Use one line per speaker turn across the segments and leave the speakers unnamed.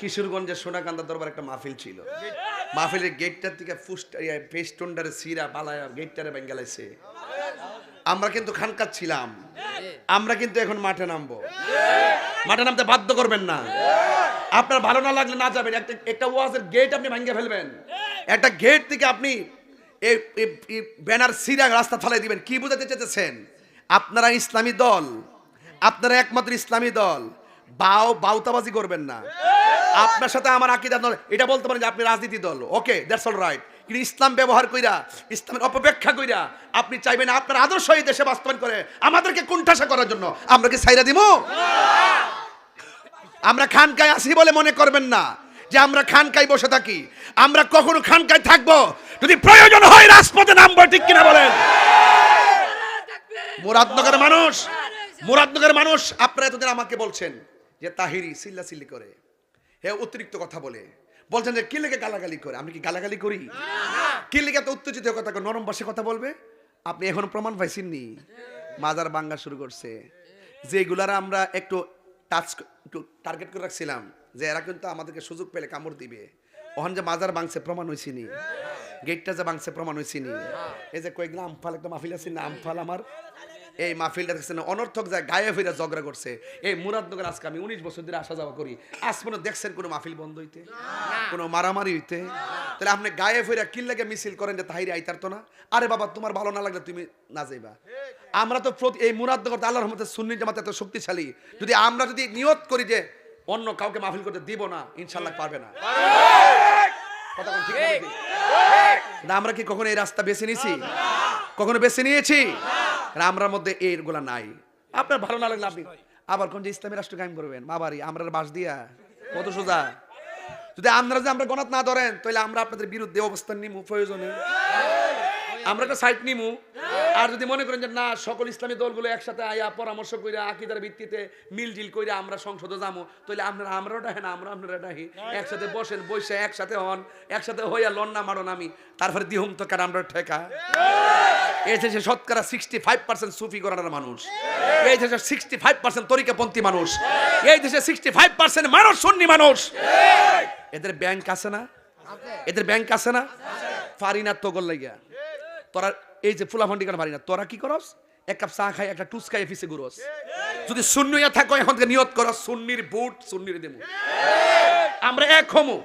কিশোরগঞ্জের সোনাকান্দা দরবার একটা মাহফিল ছিল। মাহফিলের গেটটার থেকে ফুস্ট পেস্টন্ডারে সিরা বালায় গেটটারে বেঙ্গালাইছে আমরা কিন্তু খানকার ছিলাম। আমরা কিন্তু এখন মাঠে নামবো। মাঠে নামতে বাধ্য করবেন না। আপনার ভালো না লাগলে না যাবেন। একটা একটা ওয়াজের গেট আপনি ভাঙিয়ে ফেলবেন। একটা গেট থেকে আপনি ব্যানার সিরা রাস্তা ফেলে দিবেন। কি বোঝাতে চেয়েছেন? আপনারা ইসলামী দল। আপনারা একমাত্র ইসলামী দল। বাও বাউতাবাজি করবেন না। আপনার সাথে আমার আকিদা এটা বলতে পারেন যে আপনি রাজনীতি দল। ওকে দ্যাটস অল রাইট কিন্তু ইসলাম ব্যবহার কইরা, ইসলামের অপব্যাখ্যা কইরা, আপনি চাইবেন আপনার আদর্শ এই দেশে বাস্তবায়ন করে, আমাদেরকে কুণ্ঠাসা করার জন্য। আমরা কি সাইরা দিব আমরা খানকায় আসি বলে মনে করবেন না, যে আমরা খানকায় বসে থাকি। আমরা কখনো খানকায় থাকব, যদি প্রয়োজন হয় রাজপথে নামবো, ঠিক কিনা বলেন? মুরাদনগরের মানুষ মুরাদনগরের মানুষ আপনারা এতদিন আমাকে বলছেন যে তাহিরি সিল্লা সিল্লি করে। হে অতিরিক্ত কথা বলে। বলছেন যে কি লেগে গালাগালি করে? আমি কি গালাগালি করি? কি লেগে এত উত্তেজিত কথা? নরম ভাষে কথা বলবে? আপনি এখনও প্রমাণ পাইছেননি? মাজার বাঙ্গা শুরু করছে। যেগুলার আমরা একটু টাচ একটু টার্গেট করে রাখছিলাম যে এরা কিন্তু আমাদেরকে সুযোগ পেলে কামড় দিবে। ওখান যে মাজার বাংছে প্রমাণ হয়েছিনি গেটটা যে বাংছে প্রমাণ হয়েছিনি এই যে কয়েকগুলো আমফাল একটা মাহফিল আছে না আমফাল আমার। এই মাহফিলটা দেখছেন অনর্থক যায় গায়ে ফিরে ঝগড়া করছে। এই মুরাদনগর আজকে আমি উনিশ বছর ধরে আসা যাওয়া করি। আজ পর্যন্ত দেখছেন কোনো মাহফিল বন্ধ হইতে? কোনো মারামারি হইতে? তাহলে আপনি গায়ে ফিরে কিল্লাকে মিছিল করেন যে তাহিরি আইতার তো না? আরে বাবা তোমার ভালো না লাগলে তুমি না যাইবা। আমরা তো প্রতি এই মুরাদনগর আল্লাহর রহমতে সুন্নি জামাত এত শক্তিশালী। যদি আমরা যদি নিয়ত করি যে অন্য কাউকে মাহফিল করতে দিব না ইনশাল্লাহ পারবে না। কথা কোন ঠিক না আমরা কি কখনো এই রাস্তা বেছে নিয়েছি? কখনো বেছে নিয়েছি? না, আমরার মধ্যে এইগুলা নাই। আপনার ভালো না লাগলে আপনি আবার কোন যে ইসলামী রাষ্ট্র কায়েম করবেন? বাবারি আমরা বাস দিয়া। কত সোজা। যদি আপনারা যে আমরা গণাত না ধরেন তাহলে আমরা আপনাদের বিরুদ্ধে অবস্থান নিমু প্রয়োজনে। আমরা একটা সাইট নিমু। আর যদি মনে করেন যে না সকল ইসলামী দলগুলো একসাথে আয়া পরামর্শ কইরা আকিদার ভিত্তিতে মিল জিল কইরা আমরা সংসদে যাব তাহলে আপনারা আমরাও ডাহে না আমরা আপনারা ডাহি। একসাথে বসেন বসে একসাথে হন একসাথে হইয়া লন না মারো আমি তারপরে দিহুম তো কার আমরা ঠেকা। এই দেশে শতকরা সিক্সটি ফাইভ পার্সেন্ট সুফি করার মানুষ, এই দেশে সিক্সটি ফাইভ পার্সেন্ট তরিকাপন্থী মানুষ, এই দেশে সিক্সটি ফাইভ পার্সেন্ট মানুষ সুন্নি মানুষ, এদের ব্যাংক আছে না? এদের ব্যাংক আছে না? লাগিয়া। তোরা এই যে ফুলাফান্ডি কেন তোরা কি করস? এক কাপ চা খাই, একটা ঘুরস। যদি থাকো, এখন নিয়ত করো বুট, সুন্নির দেবো আমরা এক হমু।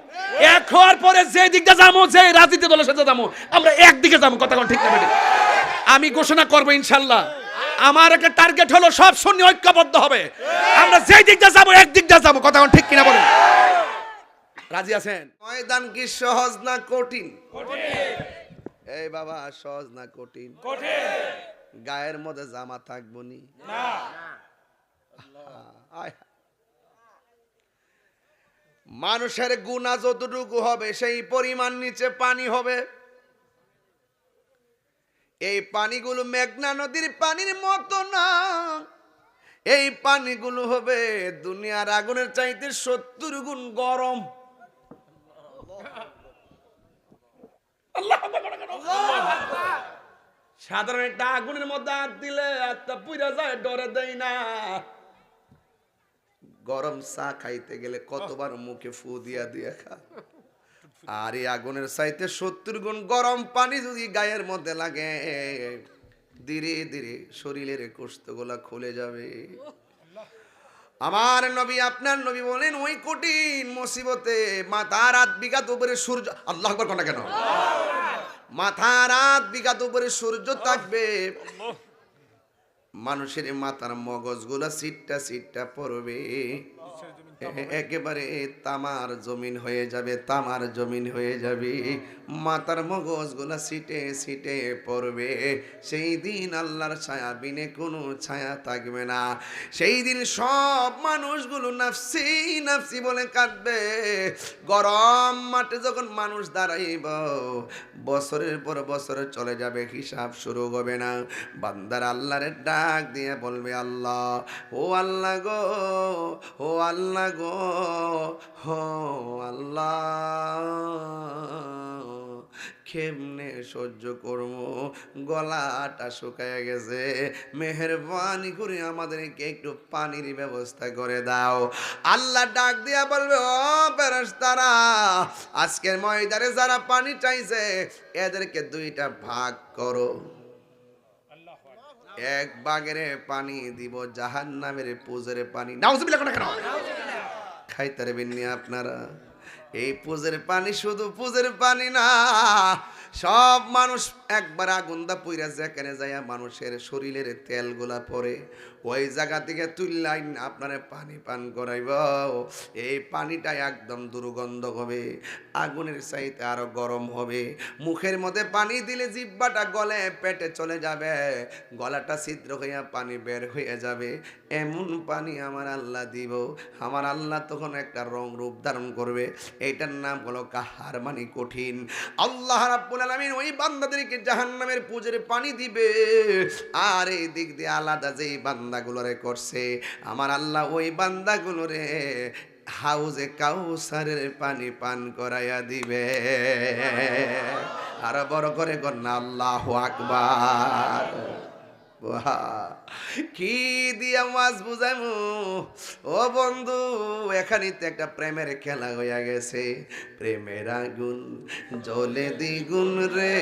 এক হওয়ার পরে যে দিকটা যাব যে রাজনীতি দলের সাথে যাব আমরা একদিকে যাব কথা ঠিক না আমি ঘোষণা করব ইনশাল্লাহ। আমার একটা টার্গেট হলো সব সুন্নি ঐক্যবদ্ধ হবে। আমরা যে দিকটা যাব এক দিকটা যাব। কথা ঠিক কিনা বলেন? রাজি আছেন? ময়দান কি সহজ না কঠিন? এই বাবা সহজ না কঠিন? গায়ের মধ্যে জামা থাকব নি। মানুষের গুণা যতটুকু হবে সেই পরিমাণ নিচে পানি হবে। এই পানিগুলো মেঘনা নদীর পানির মতো না। এই পানিগুলো হবে দুনিয়ার আগুনের চাইতে সত্তর গুণ গরম। সাধারণ একটা আগুনের মধ্যে হাত দিলে একটা পুরা যায়, ডরে দেয় না। গরম চা খাইতে গেলে কতবার মুখে ফু দিয়া দিয়া খা। আর এই আগুনের চাইতে সত্তর গুণ গরম পানি যদি গায়ের মধ্যে লাগে, ধীরে ধীরে শরীরের কোষ্ঠগুলা খুলে যাবে। আমার নবী, আপনার নবী বলেন, ওই কঠিন মুসিবতে মাথা রাত বিঘাত উপরে সূর্য, আল্লাহ আকবার না কেন? মাথা রাত বিঘাত উপরে সূর্য থাকবে। মানুষের মাথার মগজগুলা সিটটা সিটটা পড়বে। একেবারে তামার জমিন হয়ে যাবে তামার জমিন হয়ে যাবে। মাথার মগজগুলা সিটে সিটে পড়বে। সেই দিন আল্লাহর ছায়া বিনে কোনো ছায়া থাকবে না। সেই দিন সব মানুষগুলো নাফসি নাফসি বলে কাঁদবে। গরম মাঠে যখন মানুষ দাঁড়াইব, বছরের পর বছর চলে যাবে, হিসাব শুরু হবে না। বান্দার আল্লাহরে ডাক দিয়ে বলবে, আল্লাহ, ও আল্লাহ গো, ও আল্লাহ গো, হো আল্লাহ। কেমনে সহ্য করব? গলাটা শুকায় গেছে। মেহরবানি করে আমাদেরকে একটু পানির ব্যবস্থা করে দাও। আল্লাহ ডাক দিয়া বলবে, ও ফেরেশতারা, আজকের ময়দানে যারা পানি চাইছে, এদেরকে দুইটা ভাগ করো। এক বাগেরে পানি দিব জাহান নামের পুজের পানি। নাউজুবিল্লাহ কোন? কেন খাইতে পারবেন নি আপনারা। এই পুজের পানি শুধু পুজের পানি না, সব মানুষ একবার আগুন্দা পুইরা যেখানে যায় মানুষের শরীরের তেলগুলা পরে ওই জায়গা থেকে তুললাইন আপনারে পানি পান করাইব। এই পানিটা একদম দুর্গন্ধ হবে, আগুনের চাইতে আরও গরম হবে। মুখের মধ্যে পানি দিলে জিব্বাটা গলে, পেটে চলে যাবে, গলাটা ছিদ্র হইয়া পানি বের হয়ে যাবে। এমন পানি আমার আল্লাহ দিব, আমার আল্লাহ তখন একটা রং রূপ ধারণ করবে। এইটার নাম হলো কাহার মানে কঠিন। আল্লাহ রাব্বুল আলামিন ওই বান্দাদেরকে জাহান্নামের পুজোর পানি দিবে। আর এই দিক দিয়ে আলাদা যেই বান্দাগুলোরে করছে, আমার আল্লাহ ওই বান্দাগুলোরে হাউজে কাউসারের পানি পান করাইয়া দিবে। আর বড় করে কন্যা আল্লাহ আকবার! কি দিয়া মাছ বুঝাইমু? ও বন্ধু এখানে তো একটা প্রেমের খেলা হইয়া গেছে। প্রেমের আগুন জলে দ্বিগুণ রে।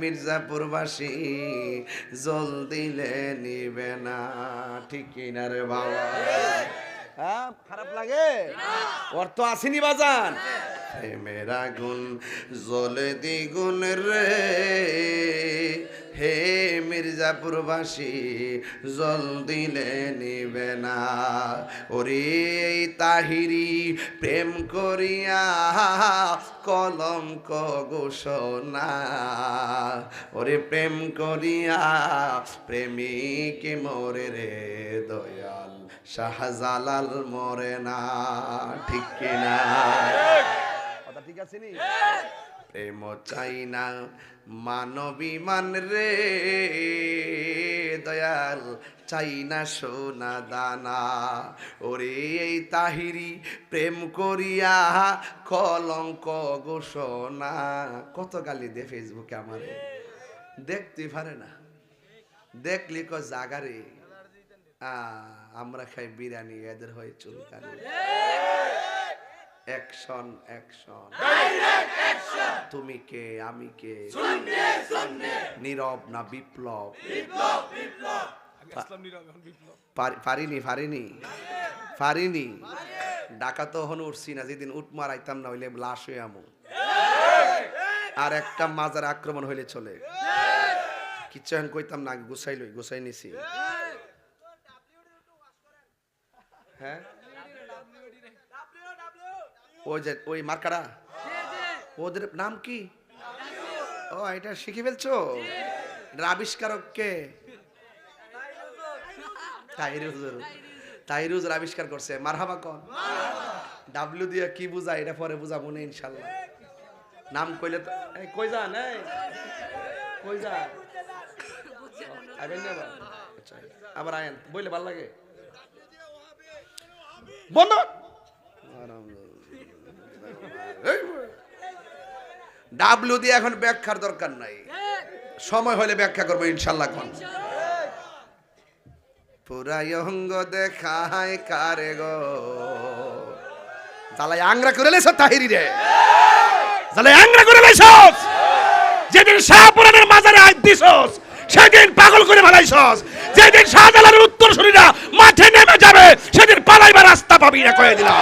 মির্জাপুরবাসী, জল দিলে নিবে না। ঠিক কিনা রে বাবা? হ্যাঁ খারাপ লাগে? অর্থ আসেনি বাজান। প্রেমের আগুন জলে দ্বিগুণ রে। হে মির্জাপুরবাসী জল দিলে নিবে না। ওরে তাহিরি প্রেম করিয়া কলঙ্ক ঘোষণা। ওরে প্রেম করিয়া প্রেমিক মরে রে দয়াল শাহজালাল মরে না। ঠিক কিনা? কথা ঠিক আছে নি? প্রেম চাই না মানবী মান রে। দয়াল চাই না সোনা দানা। ওরে এই তাহিরি প্রেম করিয়া কলঙ্ক ঘোষণা। কত গালি দে ফেসবুকে আমার। দেখতে পারে না। দেখলি ক জাগারে আমরা খাই বিরিয়ানি, এদের হয় চুলকানি। Action action. তুমি কে আমি কে? নীরব না বিপ্লব? পারি- পারিনি পারিনি। পারিনি। ডাকা তো হন উঠছি না যেদিন উঠ মারাইতাম না হইলে লাশ হয়ে আমু। আর একটা মাজার আক্রমণ হইলে চলে। কিচ্ছু এখন কইতাম না আগে গুছাই লই গুছাই নিছি। হ্যাঁ? ওই যে ওই মার্কারা? ওদের নাম কি? ও এটা শিখে ফেলছো? এটার আবিষ্কারক কে? তাইরুজুর তাইরুজুর আবিষ্কার করছে। মারহাবা কন? ডাব্লিউ দিয়ে কি বুঝায় এটা পরে বুঝা মনে ইনশাল্লাহ নাম কইলে তো কই যান এই? কই যান? আইবেন না আবার? আচ্ছা আবার আয়েন। বইলে ভালো লাগে। বন্ধ! ডাব্লিউ দিয়ে এখন ব্যাখ্যার দরকার নাই। সময় হলে ব্যাখ্যা করব ইনশাল্লাহ কোন পুরাই অঙ্গ দেখায় কারে গো? জালাই আংরা করে লেছ তাহিরি রে। জালাই আংরা করে লেছস যেদিন শাহপুরানের মাজারে আজ দিছস, সেদিন পাগল করে ফেলাইছস যেদিন শাহজালালের উত্তর শরীরা মাঠে নেমে যাবে সেদিন পালাইবার রাস্তা পাবি না কয়ে দিলাম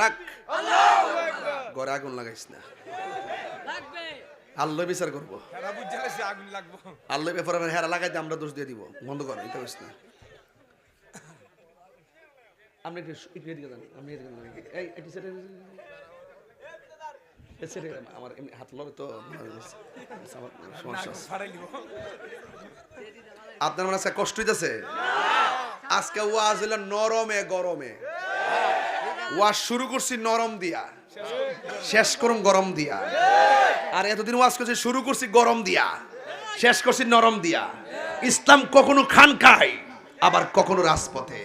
রাখ গড়ে আগুন লাগাইস না আল্লাহ বিচার করব। আল্লাহ ব্যাপারে আমার হেরা লাগাইতে আমরা দোষ দিয়ে দিব। বন্ধ কর এটা হইস না। আপনি একটু একটু এদিকে যান আপনি এদিকে যান। এই একটু সেটা সেটা আমার এমনি হাত লড়ে তো সমস্যা আপনার মনে আছে কষ্ট হইতেছে? আজকে ওয়াজ হইল নরমে গরমে। ওয়াজ শুরু করছি নরম দিয়া। শেষ করুন গরম দিয়া। আর এতদিন ওয়াজ করছি, শুরু করছি গরম দিয়া। শেষ করছি নরম দিয়া। ইসলাম কখনো খান খায়, আবার কখনো রাজপথে।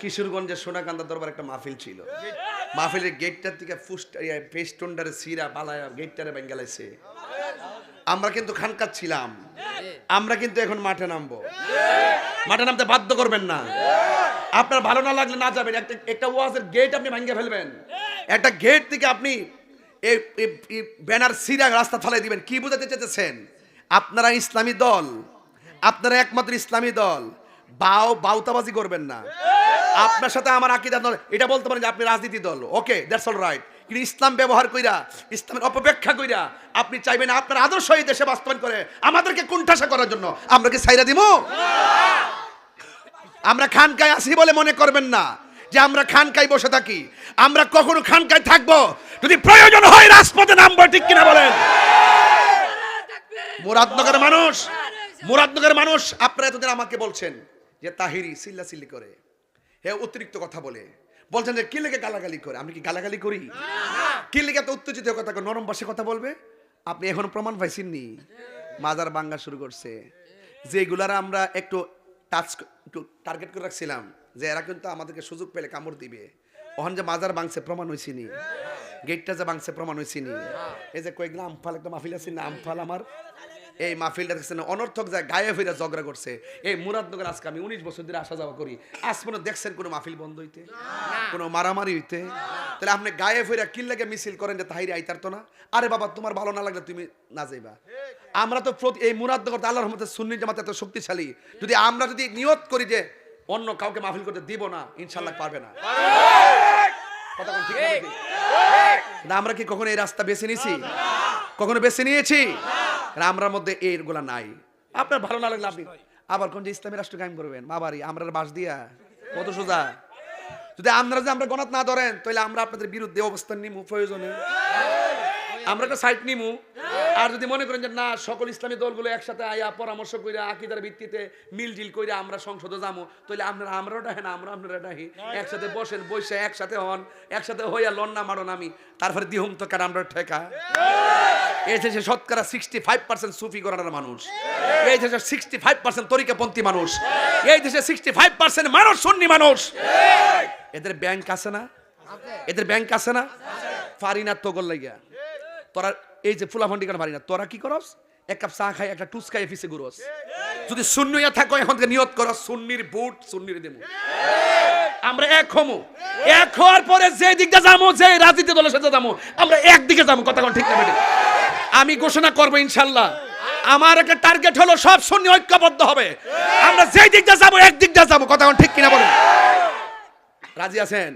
কিশোরগঞ্জের সোনাকান্দা দরবার একটা মাহফিল ছিল। মাহফিলের গেটটার থেকে পেস্টন্ডারে সিরা বালায় গেটটারে বেঙ্গালাইছে আমরা কিন্তু খানকার ছিলাম। আমরা কিন্তু এখন মাঠে নামবো। মাঠে নামতে বাধ্য করবেন না। আপনার ভালো না লাগলে না যাবেন। একটা একটা ওয়াজের গেট আপনি ভাঙ্গে ফেলবেন। একটা গেট থেকে আপনি এই ব্যানার সিরা রাস্তা ফেলাই দিবেন। কি বোঝাতে চেয়েছেন? আপনারা ইসলামী দল। আপনারা একমাত্র ইসলামী দল। বাও, বাউতাবাজি করবেন না। আপনার সাথে আমার আকিদা দল এটা বলতে পারেন যে আপনি রাজনীতি দল। ওকে দ্যাটস অল রাইট কিন্তু ইসলাম ব্যবহার কইরা, ইসলামের অপব্যাখ্যা কইরা আপনি চাইবেন আপনার আদর্শ এই দেশে বাস্তবায়ন করে আমাদেরকে কুণ্ঠাসা করার জন্য। আমরা কি সাইরা দিব আমরা খানকায় আসি বলে মনে করবেন না। যে আমরা খানকায় বসে থাকি, আমরা কখনো খানকায় থাকব? যদি প্রয়োজন হয় রাজপথে নামবো, ঠিক কিনা বলেন? মুরাদনগরের মানুষ মুরাদনগরের মানুষ, আপনারা এতদিন আমাকে বলছেন যে তাহিরি সিল্লা সিল্লি করে। হে অতিরিক্ত কথা বলে। বলছেন যে, কি লেগে গালাগালি করে? আমি কি গালাগালি করি? কি লেগে এত উত্তেজিত কথা? নরম ভাষায় কথা বলবে? আপনি এখন প্রমাণ পাইছেননি? মাজার বাঙ্গা শুরু করছে। যেগুলার আমরা একটু টাচ একটু টার্গেট করে রাখছিলাম। যে এরা কিন্তু আমাদেরকে সুযোগ পেলে কামড় দিবে। ওখান যে মাজার বাংছে প্রমাণ হয়েছিনি গেটটা যে বাংছে প্রমাণ হয়েছিনি এই যে কয়েকদিন আমফাল একটা মাহফিল আছে না আমফাল আমার। এই মাহফিলটা দেখছেন, অনর্থক যায় গায়ে ফিরে ঝগড়া করছে। এই মুরাদনগর আজকে আমি উনিশ বছর ধরে আসা যাওয়া করি। আজ পর্যন্ত দেখছেন কোনো মাহফিল বন্ধ হইতে? কোনো মারামারি হইতে? তাহলে আপনি গায়ে ফিরে কিল লাগে মিছিল করেন যে তাহিরি আইতার তো না? আরে বাবা, তোমার ভালো না লাগলে তুমি না যাইবা। আমরা তো এই মুরাদনগর আল্লাহর রহমতে সুন্নি জামাত এত শক্তিশালী। যদি আমরা যদি নিয়ত করি যে অন্য কাউকে মাহফিল করতে দিব না, ইনশাল্লাহ পারবে না। আমরা কি কখনো এই রাস্তা বেছে নিয়েছি? কখনো বেছে নিয়েছি? আর আমরার মধ্যে এইগুলা নাই। আপনার ভালো না লাগলে আবার কোন যে ইসলামী রাষ্ট্র কায়েম করবেন? বাবারি আমরা বাস দিয়া, কত সোজা। যদি আপনারা যে আমরা গণত না ধরেন, তাহলে আমরা আপনাদের বিরুদ্ধে অবস্থান নিমু প্রয়োজনে। আমরা একটা সাইট নিমু। আর যদি মনে করেন যে না, সকল ইসলামী দলগুলো একসাথে আয়া পরামর্শ কইরা আকিদার ভিত্তিতে মিলজিল কইরা আমরা সংসদে যাব তাহলে আপনারা আমরাও ডাহে না আমরা আপনারা ডাহি। একসাথে বসেন, বসে একসাথে হন, একসাথে হইয়া লন্না মারন আমি তারপরে দিহুম তো কার আমরা ঠেকা? এই দেশে শতকরা সিক্সটি ফাইভ পার্সেন্ট সুফি করার মানুষ, এই দেশে সিক্সটি ফাইভ পার্সেন্ট তরিকাপন্থী মানুষ, এই দেশে সিক্সটি ফাইভ পার্সেন্ট মানুষ, সুন্নি মানুষ। এদের ব্যাংক আছে না? এদের ব্যাংক আছে না? পারি না তোগর লাগিয়া। তোরা এই যে ফুলাফন্ডি কেন পারি না? তোরা কি করস? এক কাপ চা খাই, একটা টুস খাই অফিসে ঘুরস। যদি শূন্যইয়া থাকো, এখন থেকে নিয়ত করস, সুন্নির বুট সুন্নির দেবো। আমরা এক হমু। এক হওয়ার পরে যে দিকটা যাব যে রাজনীতি দলের সাথে যাব আমরা একদিকে যাব কথা ঠিক না আমি ঘোষণা করব ইনশাল্লাহ। আমার একটা টার্গেট হলো সব শূন্য ঐক্যবদ্ধ হবে। আমরা যেই দিকটা যাব, এক দিকটা যাব, কথা ঠিক কিনা বলেন? রাজি আছেন?